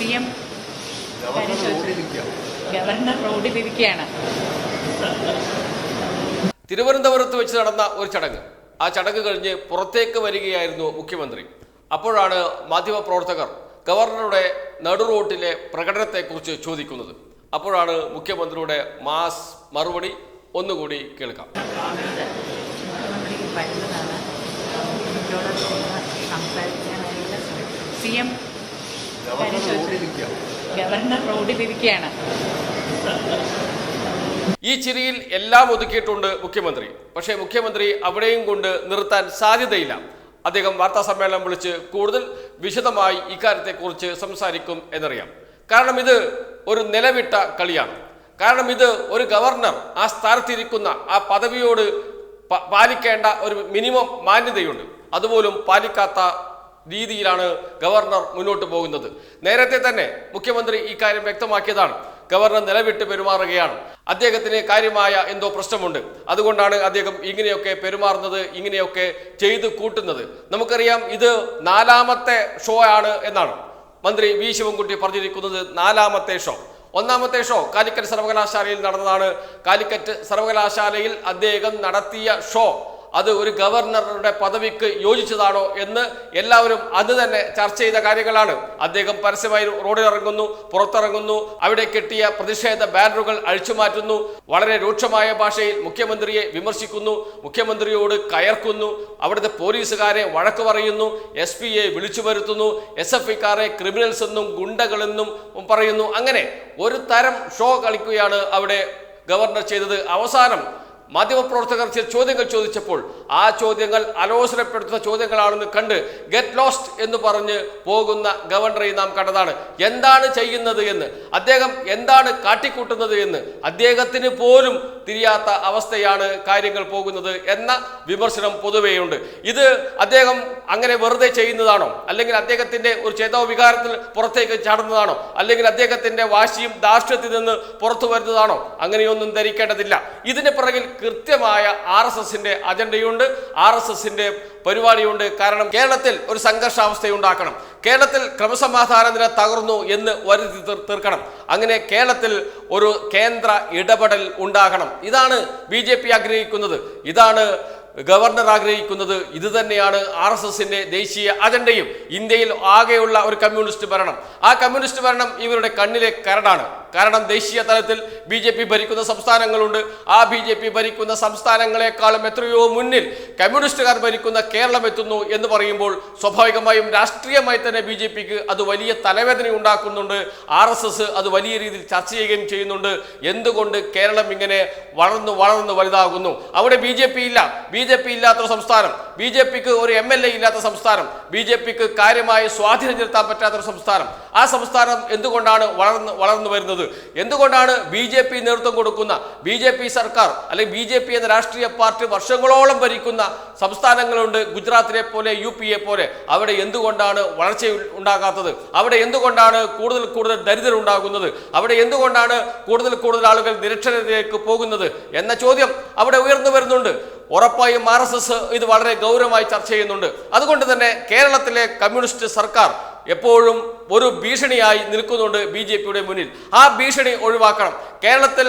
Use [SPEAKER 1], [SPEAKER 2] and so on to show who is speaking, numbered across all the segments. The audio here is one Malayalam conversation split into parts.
[SPEAKER 1] സി എം ഗവർണർ റോഡിലിരിക്കുകയാണ്
[SPEAKER 2] തിരുവനന്തപുരത്ത് വെച്ച് നടന്ന ഒരു ചടങ്ങ്. ആ ചടങ്ങ് കഴിഞ്ഞ് പുറത്തേക്ക് വരികയായിരുന്നു മുഖ്യമന്ത്രി. അപ്പോഴാണ് മാധ്യമപ്രവർത്തകർ ഗവർണറുടെ നടുറോട്ടിലെ പ്രകടനത്തെക്കുറിച്ച് ചോദിക്കുന്നത്. അപ്പോഴാണ് മുഖ്യമന്ത്രിയുടെ മാസ് മറുപടി ഒന്നുകൂടി കേൾക്കാം.
[SPEAKER 1] സി വരുന്നതാണ് ഗവർണർ റോഡിലിരിക്കുകയാണ്
[SPEAKER 2] ഈ ചിരിയിൽ എല്ലാം ഒതുക്കിയിട്ടുണ്ട് മുഖ്യമന്ത്രി. പക്ഷേ മുഖ്യമന്ത്രി അവിടെയും കൊണ്ട് നിർത്താൻ സാധ്യതയില്ല. അദ്ദേഹം വാർത്താ സമ്മേളനം വിളിച്ച് കൂടുതൽ വിശദമായി ഇക്കാര്യത്തെക്കുറിച്ച് സംസാരിക്കും എന്നറിയാം. കാരണം ഇത് ഒരു നിലവിട്ട കളിയാണ്. കാരണം ഇത് ഒരു ഗവർണർ ആ സ്ഥാനത്തിരിക്കുന്ന ആ പദവിയോട് പാലിക്കേണ്ട ഒരു മിനിമം മാന്യതയുണ്ട്. അതുപോലും പാലിക്കാത്ത രീതിയിലാണ് ഗവർണർ മുന്നോട്ട് പോകുന്നത്. നേരത്തെ തന്നെ മുഖ്യമന്ത്രി ഇക്കാര്യം വ്യക്തമാക്കിയതാണ്. ഗവർണർ നിലവിട്ട് പെരുമാറുകയാണ്. അദ്ദേഹത്തിന് കാര്യമായ എന്തോ പ്രശ്നമുണ്ട്. അതുകൊണ്ടാണ് അദ്ദേഹം ഇങ്ങനെയൊക്കെ പെരുമാറുന്നത് ഇങ്ങനെയൊക്കെ ചെയ്തു കൂട്ടുന്നത്. നമുക്കറിയാം ഇത് നാലാമത്തെ ഷോ ആണ് എന്നാണ്. മന്ത്രി വി ശിവൻകുട്ടി പറഞ്ഞിരിക്കുന്നത് നാലാമത്തെ ഷോ ഒന്നാമത്തെ ഷോ കാലിക്കറ്റ് സർവകലാശാലയിൽ നടന്നതാണ്. കാലിക്കറ്റ് സർവകലാശാലയിൽ അദ്ദേഹം നടത്തിയ ഷോ അത് ഒരു ഗവർണറുടെ പദവിക്ക് യോജിച്ചതാണോ എന്ന് എല്ലാവരും അന്ന് തന്നെ ചർച്ച ചെയ്ത കാര്യങ്ങളാണ്. അദ്ദേഹം പരസ്യമായി റോഡിൽ ഇറങ്ങുന്നു പുറത്തിറങ്ങുന്നു അവിടെ കെട്ടിയ പ്രതിഷേധ ബാനറുകൾ അഴിച്ചുമാറ്റുന്നു വളരെ രൂക്ഷമായ ഭാഷയിൽ മുഖ്യമന്ത്രിയെ വിമർശിക്കുന്നു മുഖ്യമന്ത്രിയോട് കയർക്കുന്നു അവിടുത്തെ പോലീസുകാരെ വഴക്ക് പറയുന്നു എസ് പിയെ വിളിച്ചു വരുത്തുന്നു എസ് എഫ് ഐക്കാരെ ക്രിമിനൽസ് എന്നും ഗുണ്ടകളെന്നും പറയുന്നു. അങ്ങനെ ഒരു തരം ഷോ കളിക്കുകയാണ് അവിടെ ഗവർണർ ചെയ്തത്. അവസാനം മാധ്യമപ്രവർത്തകർ ചില ചോദ്യങ്ങൾ ചോദിച്ചപ്പോൾ ആ ചോദ്യങ്ങൾ അലോസരപ്പെടുത്തുന്ന ചോദ്യങ്ങളാണെന്ന് കണ്ട് ഗെറ്റ് ലോസ്റ്റ് എന്ന് പറഞ്ഞ് പോകുന്ന ഗവർണറെ നാം കണ്ടതാണ്. എന്താണ് ചെയ്യുന്നത് എന്ന്? അദ്ദേഹം എന്താണ് കാട്ടിക്കൂട്ടുന്നത് എന്ന്? അദ്ദേഹത്തിന് പോലും തിരിയാത്ത അവസ്ഥയാണ് കാര്യങ്ങൾ പോകുന്നത് എന്ന വിമർശനം പൊതുവെയുണ്ട്. ഇത് അദ്ദേഹം അങ്ങനെ വെറുതെ ചെയ്യുന്നതാണോ? അല്ലെങ്കിൽ അദ്ദേഹത്തിന്റെ ഒരു ചേതോ വികാരത്തിൽ പുറത്തേക്ക് ചാടുന്നതാണോ? അല്ലെങ്കിൽ അദ്ദേഹത്തിന്റെ വാശിയും ധാർഷ്ട്യത്തിൽ നിന്ന് പുറത്തു വരുന്നതാണോ? അങ്ങനെയൊന്നും ധരിക്കേണ്ടതില്ല. ഇതിന് പിറകിൽ കൃത്യമായ ആർ എസ് എസിന്റെ അജണ്ടയുണ്ട്. ആർ എസ് എസിന്റെ പരിപാടിയുണ്ട്. കാരണം കേരളത്തിൽ ഒരു സംഘർഷാവസ്ഥയുണ്ടാക്കണം. കേരളത്തിൽ ക്രമസമാധാന നില തകർന്നു എന്ന് വരുത്തി തീർക്കണം. അങ്ങനെ കേരളത്തിൽ ഒരു കേന്ദ്ര ഇടപെടൽ ഉണ്ടാകണം. ഇതാണ് ബി ജെ പി ആഗ്രഹിക്കുന്നത്. ഇതാണ് ഗവർണർ ആഗ്രഹിക്കുന്നത്. ഇത് തന്നെയാണ് ആർ എസ് എസിന്റെ ദേശീയ അജണ്ടയും. ഇന്ത്യയിൽ ആകെയുള്ള ഒരു കമ്മ്യൂണിസ്റ്റ് ഭരണം. ആ കമ്മ്യൂണിസ്റ്റ് ഭരണം ഇവരുടെ കണ്ണിലെ കരടാണ്. കാരണം ദേശീയ തലത്തിൽ ബി ജെ പി ഭരിക്കുന്ന സംസ്ഥാനങ്ങളുണ്ട്. ആ ബി ജെ പി ഭരിക്കുന്ന സംസ്ഥാനങ്ങളെക്കാളും എത്രയോ മുന്നിൽ കമ്മ്യൂണിസ്റ്റുകാർ ഭരിക്കുന്ന കേരളം എത്തുന്നു എന്ന് പറയുമ്പോൾ സ്വാഭാവികമായും രാഷ്ട്രീയമായി തന്നെ ബി ജെ പിക്ക് അത് വലിയ തലവേദന ഉണ്ടാക്കുന്നുണ്ട്. ആർ എസ് എസ് അത് വലിയ രീതിയിൽ ചർച്ച ചെയ്യുകയും ചെയ്യുന്നുണ്ട്. എന്തുകൊണ്ട് കേരളം ഇങ്ങനെ വളർന്നു വളർന്നു വലുതാകുന്നു? അവിടെ ബി ജെ പി ഇല്ല. ബി ജെ പി ഇല്ലാത്ത സംസ്ഥാനം. ബി ജെ പിക്ക് ഒരു എം എൽ എ ഇല്ലാത്ത സംസ്ഥാനം. ബി ജെ പിക്ക് കാര്യമായി സ്വാധീനം ചെലുത്താൻ പറ്റാത്ത ഒരു സംസ്ഥാനം. ആ സംസ്ഥാനം എന്തുകൊണ്ടാണ് വളർന്ന് വളർന്നു വരുന്നത്? എന്തുകൊണ്ടാണ് ബി ജെ പി നേതൃത്വം കൊടുക്കുന്ന ബി ജെ പി സർക്കാർ അല്ലെങ്കിൽ ബി ജെ പി എന്ന രാഷ്ട്രീയ പാർട്ടി വർഷങ്ങളോളം ഭരിക്കുന്ന സംസ്ഥാനങ്ങളുണ്ട് ഗുജറാത്തിനെ പോലെ യു പിയെ പോലെ. അവിടെ എന്തുകൊണ്ടാണ് വളർച്ച ഉണ്ടാകാത്തത്? അവിടെ എന്തുകൊണ്ടാണ് കൂടുതൽ കൂടുതൽ ദരിദ്രർ ഉണ്ടാകുന്നത്? അവിടെ എന്തുകൊണ്ടാണ് കൂടുതൽ കൂടുതൽ ആളുകൾ നിരക്ഷരതയിലേക്ക് പോകുന്നത്? എന്ന ചോദ്യം അവിടെ ഉയർന്നു വരുന്നുണ്ട്. ഉറപ്പായും ആർ എസ് എസ് ഇത് വളരെ ഗൗരവമായി ചർച്ച ചെയ്യുന്നുണ്ട്. അതുകൊണ്ട് തന്നെ കേരളത്തിലെ കമ്മ്യൂണിസ്റ്റ് സർക്കാർ എപ്പോഴും ഒരു ഭീഷണിയായി നിൽക്കുന്നുണ്ട് ബി മുന്നിൽ. ആ ഭീഷണി ഒഴിവാക്കണം. കേരളത്തിൽ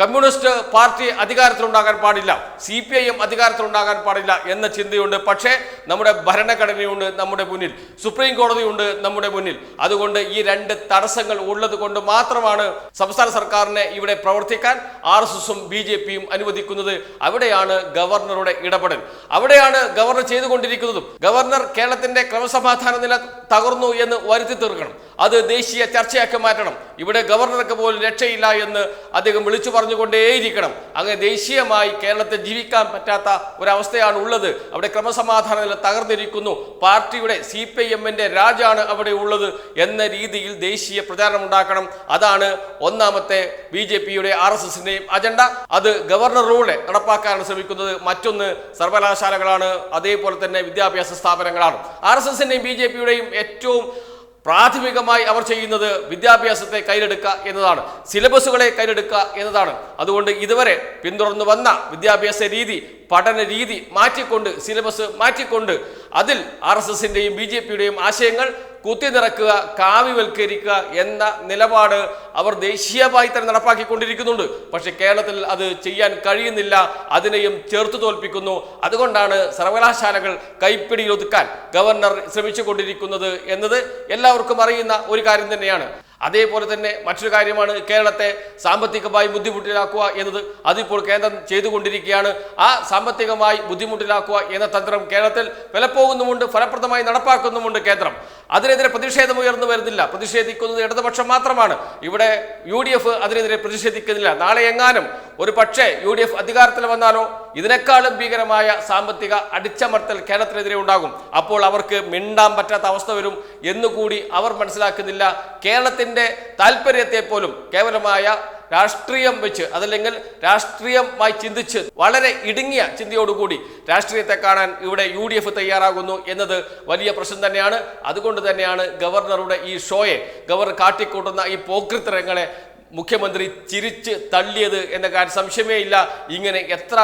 [SPEAKER 2] കമ്മ്യൂണിസ്റ്റ് പാർട്ടി അധികാരത്തിലുണ്ടാകാൻ പാടില്ല. സി പി ഐ എം അധികാരത്തിലുണ്ടാകാൻ പാടില്ല എന്ന ചിന്തയുണ്ട്. പക്ഷേ നമ്മുടെ ഭരണഘടനയുണ്ട് നമ്മുടെ മുന്നിൽ. സുപ്രീം കോടതിയുണ്ട് നമ്മുടെ മുന്നിൽ. അതുകൊണ്ട് ഈ രണ്ട് തടസ്സങ്ങൾ ഉള്ളത് കൊണ്ട് മാത്രമാണ് സംസ്ഥാന സർക്കാരിനെ ഇവിടെ പ്രവർത്തിക്കാൻ ആർ എസ് എസും ബി ജെ പിയും അനുവദിക്കുന്നത്. അവിടെയാണ് ഗവർണറുടെ ഇടപെടൽ. അവിടെയാണ് ഗവർണർ ചെയ്തുകൊണ്ടിരിക്കുന്നതും. ഗവർണർ കേരളത്തിന്റെ ക്രമസമാധാന നില തകർന്നു എന്ന് വരുത്തി തീർക്കണം. അത് ദേശീയ ചർച്ചയാക്കി മാറ്റണം. ഇവിടെ ഗവർണർക്ക് പോലും രക്ഷയില്ല എന്ന് അദ്ദേഹം വിളിച്ചു പറഞ്ഞുകൊണ്ടേയിരിക്കണം. അങ്ങനെ ദേശീയമായി കേരളത്തെ ജീവിക്കാൻ പറ്റാത്ത ഒരവസ്ഥയാണ് ഉള്ളത്. അവിടെ ക്രമസമാധാന നില തകർന്നിരിക്കുന്നു. പാർട്ടിയുടെ സി പി ഐ എമ്മിന്റെ രാജാണ് അവിടെ ഉള്ളത് എന്ന രീതിയിൽ ദേശീയ പ്രചാരണം ഉണ്ടാക്കണം. അതാണ് ഒന്നാമത്തെ ബി ജെ പിയുടെ ആർ എസ് എസിന്റെയും അജണ്ട. അത് ഗവർണറിലൂടെ നടപ്പാക്കാനാണ് ശ്രമിക്കുന്നത് മറ്റൊന്ന് സർവകലാശാലകളാണ്. അതേപോലെ തന്നെ വിദ്യാഭ്യാസ സ്ഥാപനങ്ങളാണ്. ആർ എസ് എസിന്റെയും ബി ജെ പിയുടെയും ഏറ്റവും പ്രാഥമികമായി അവർ ചെയ്യുന്നത് വിദ്യാഭ്യാസത്തെ കയ്യിലെടുക്കുക എന്നതാണ്. സിലബസുകളെ കയ്യിലെടുക്കുക എന്നതാണ്. അതുകൊണ്ട് ഇതുവരെ പിന്തുടർന്നു വന്ന വിദ്യാഭ്യാസ രീതി പഠന രീതി മാറ്റിക്കൊണ്ട് സിലബസ് മാറ്റിക്കൊണ്ട് അതിൽ ആർ എസ് എസിന്റെയും ബി ജെ പിയുടെയും ആശയങ്ങൾ കുത്തി നിറക്കുക കാവ്യവൽക്കരിക്കുക എന്ന നിലപാട് അവർ ദേശീയമായി തന്നെ നടപ്പാക്കിക്കൊണ്ടിരിക്കുന്നുണ്ട്. പക്ഷെ കേരളത്തിൽ അത് ചെയ്യാൻ കഴിയുന്നില്ല അതിനെയും ചേർത്ത് തോൽപ്പിക്കുന്നു. അതുകൊണ്ടാണ് സർവകലാശാലകൾ കൈപ്പിടിയിലൊതുക്കാൻ ഗവർണർ ശ്രമിച്ചുകൊണ്ടിരിക്കുന്നത് എന്നത് എല്ലാവർക്കും അറിയുന്ന ഒരു കാര്യം തന്നെയാണ്. അതേപോലെ തന്നെ മറ്റൊരു കാര്യമാണ് കേരളത്തെ സാമ്പത്തികമായി ബുദ്ധിമുട്ടിലാക്കുക എന്നത്. അതിപ്പോൾ കേന്ദ്രം ചെയ്തുകൊണ്ടിരിക്കുകയാണ്. ആ സാമ്പത്തികമായി ബുദ്ധിമുട്ടിലാക്കുക എന്ന തന്ത്രം കേരളത്തിൽ വിലപ്പോകുന്നുമുണ്ട് ഫലപ്രദമായി നടപ്പാക്കുന്നുമുണ്ട് കേന്ദ്രം. അതിനെതിരെ പ്രതിഷേധം ഉയർന്നു വരുന്നില്ല. പ്രതിഷേധിക്കുന്നത് ഇടതുപക്ഷം മാത്രമാണ്. ഇവിടെ യു ഡി എഫ് അതിനെതിരെ പ്രതിഷേധിക്കുന്നില്ല. നാളെ എങ്ങാനും ഒരു പക്ഷേ യു ഡി എഫ് അധികാരത്തിൽ വന്നാലോ ഇതിനേക്കാളും ഭീകരമായ സാമ്പത്തിക അടിച്ചമർത്തൽ കേരളത്തിനെതിരെ ഉണ്ടാകും. അപ്പോൾ അവർക്ക് മിണ്ടാൻ പറ്റാത്ത അവസ്ഥ വരും എന്നുകൂടി അവർ മനസ്സിലാക്കുന്നില്ല. കേരളത്തിന്റെ താല്പര്യത്തെ പോലും കേവലമായ രാഷ്ട്രീയം വെച്ച് അതല്ലെങ്കിൽ രാഷ്ട്രീയമായി ചിന്തിച്ച് വളരെ ഇടുങ്ങിയ ചിന്തയോടുകൂടി രാഷ്ട്രീയത്തെ കാണാൻ ഇവിടെ യു ഡി എഫ് തയ്യാറാകുന്നു എന്നത് വലിയ പ്രശ്നം തന്നെയാണ്. അതുകൊണ്ട് തന്നെയാണ് ഗവർണറുടെ ഈ ഷോയെ ഗവർണർ കാട്ടിക്കൂട്ടുന്ന ഈ പോക്രിത്തരങ്ങളെ മുഖ്യമന്ത്രി ചിരിച്ച് തള്ളിയത് എന്ന കാര്യം സംശയമേ ഇല്ല. ഇങ്ങനെ എത്ര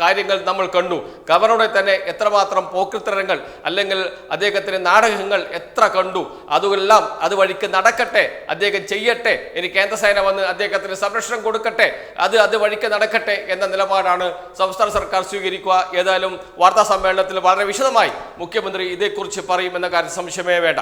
[SPEAKER 2] കാര്യങ്ങൾ നമ്മൾ കണ്ടു. ഗവർണറുടെ തന്നെ എത്രമാത്രം പോക്കിത്തരങ്ങൾ അല്ലെങ്കിൽ അദ്ദേഹത്തിന്റെ നാടകങ്ങൾ എത്ര കണ്ടു. അതുമെല്ലാം അത് വഴിക്ക് നടക്കട്ടെ അദ്ദേഹം ചെയ്യട്ടെ. ഇനി കേന്ദ്രസേന വന്ന് അദ്ദേഹത്തിന് സംരക്ഷണം കൊടുക്കട്ടെ. അത് അത് വഴിക്ക് നടക്കട്ടെ എന്ന നിലപാടാണ് സംസ്ഥാന സർക്കാർ സ്വീകരിക്കുക. ഏതായാലും വാർത്താ സമ്മേളനത്തിൽ വളരെ വിശദമായി മുഖ്യമന്ത്രി ഇതേക്കുറിച്ച് പറയുമെന്ന കാര്യം സംശയമേ വേണ്ട.